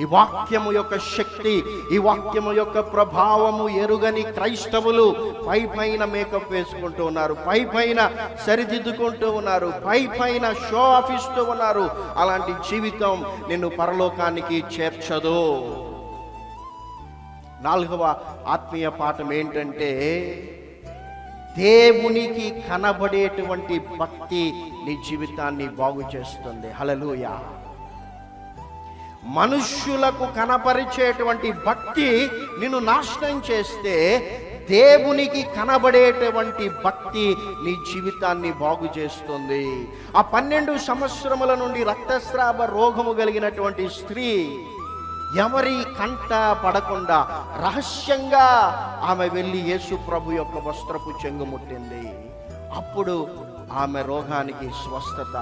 ఈ వాక్యము యొక్క శక్తి ఈ వాక్యము యొక్క ప్రభావము ఎరుగని క్రైస్తవులు పై పైన మేకప్ వేసుకుంటూ ఉన్నారు పై పైన సరిదిద్దుకుంటూ ఉన్నారు పై పైన షో ఆఫ్ ఇస్తూ ఉన్నారు. అలాంటి జీవితం నిన్ను పరలోకానికి చేర్చదు. నాలుగవ ఆత్మీయ పాఠం ఏంటంటే దేవునికి కనబడేటువంటి భక్తి నీ జీవితాన్ని బాగు చేస్తుంది హలలుయా మనుష్యులకు కనపరిచేటువంటి భక్తి నిన్ను నాశనం చేస్తే దేవునికి కనబడేటువంటి భక్తి నీ జీవితాన్ని బాగు చేస్తుంది. ఆ పన్నెండు సంవత్సరముల నుండి రక్తస్రావ రోగము కలిగినటువంటి స్త్రీ ఎవరి కంట పడకుండా రహస్యంగా ఆమె వెళ్ళి యేసు ప్రభు యొక్క వస్త్రపు చెంగు ముట్టింది. అప్పుడు ఆమె రోగానికి స్వస్థత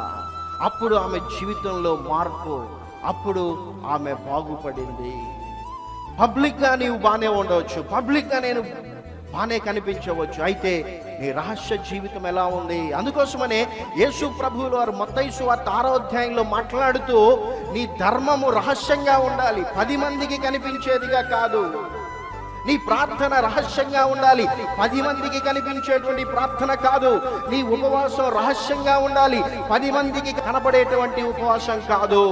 అప్పుడు ఆమె జీవితంలో మార్పు అప్పుడు ఆమె బాగుపడింది. పబ్లిక్గా నీవు బాగానే ఉండవచ్చు. పబ్లిక్గా నేను బాగానే కనిపించవచ్చు. అయితే నీ రహస్య జీవితం ఎలా ఉంది? అందుకోసమనే యేసు ప్రభువులు వారు మొత్తైసు వార్త ఆరో అధ్యాయంలో మాట్లాడుతూ నీ ధర్మము రహస్యంగా ఉండాలి. పది మందికి కనిపించేదిగా కాదు. నీ ప్రార్థన రహస్యంగా ఉండాలి. పది మందికి కనిపించేటువంటి ప్రార్థన కాదు. నీ ఉపవాసం రహస్యంగా ఉండాలి. పది మందికి కనబడేటువంటి ఉపవాసం కాదు.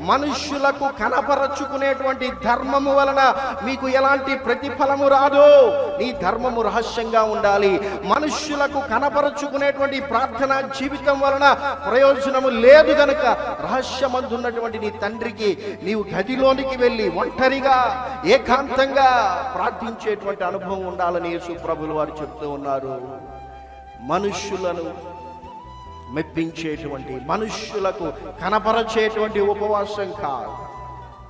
మనుష్యులకు కనపరచుకునేటువంటి ధర్మము వలన మీకు ఎలాంటి ప్రతిఫలము రాదు. నీ ధర్మము రహస్యంగా ఉండాలి. మనుష్యులకు కనపరచుకునేటువంటి ప్రార్థన జీవితం వలన ప్రయోజనము లేదు గనుక రహస్యమందున్నటువంటి నీ తండ్రికి నీవు గదిలోనికి వెళ్ళి ఒంటరిగా ఏకాంతంగా ప్రార్థించేటువంటి అనుభవం ఉండాలని యేసు ప్రభులు వారు చెప్తూ ఉన్నారు. మనుష్యులను మెప్పించేటువంటి మనుష్యులకు కనపరచేటువంటి ఉపవాసం కాదు.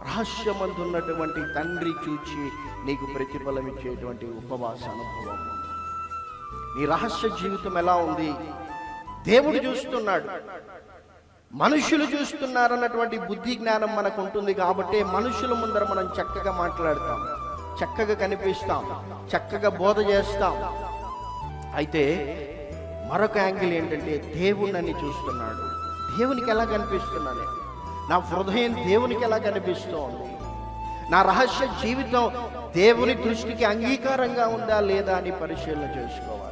రహస్యమందున్నటువంటి తండ్రి చూచి నీకు ప్రతిఫలం ఇచ్చేటువంటి ఉపవాస అనుభవం. నీ రహస్య జీవితం ఎలా ఉంది? దేవుడు చూస్తున్నాడు. మనుషులు చూస్తున్నారన్నటువంటి బుద్ధి జ్ఞానం మనకు ఉంటుంది కాబట్టి మనుషుల ముందర మనం చక్కగా మాట్లాడతాం. చక్కగా కనిపిస్తాం చక్కగా బోధ చేస్తాం. అయితే మరొక యాంగిల్ ఏంటంటే దేవుడు నన్ను చూస్తున్నాడు. దేవునికి ఎలా కనిపిస్తున్నాను? నా హృదయం దేవునికి ఎలా కనిపిస్తోంది? నా రహస్య జీవితం దేవుని దృష్టికి అంగీకారంగా ఉందా లేదా అని పరిశీలన చేసుకోవాలి.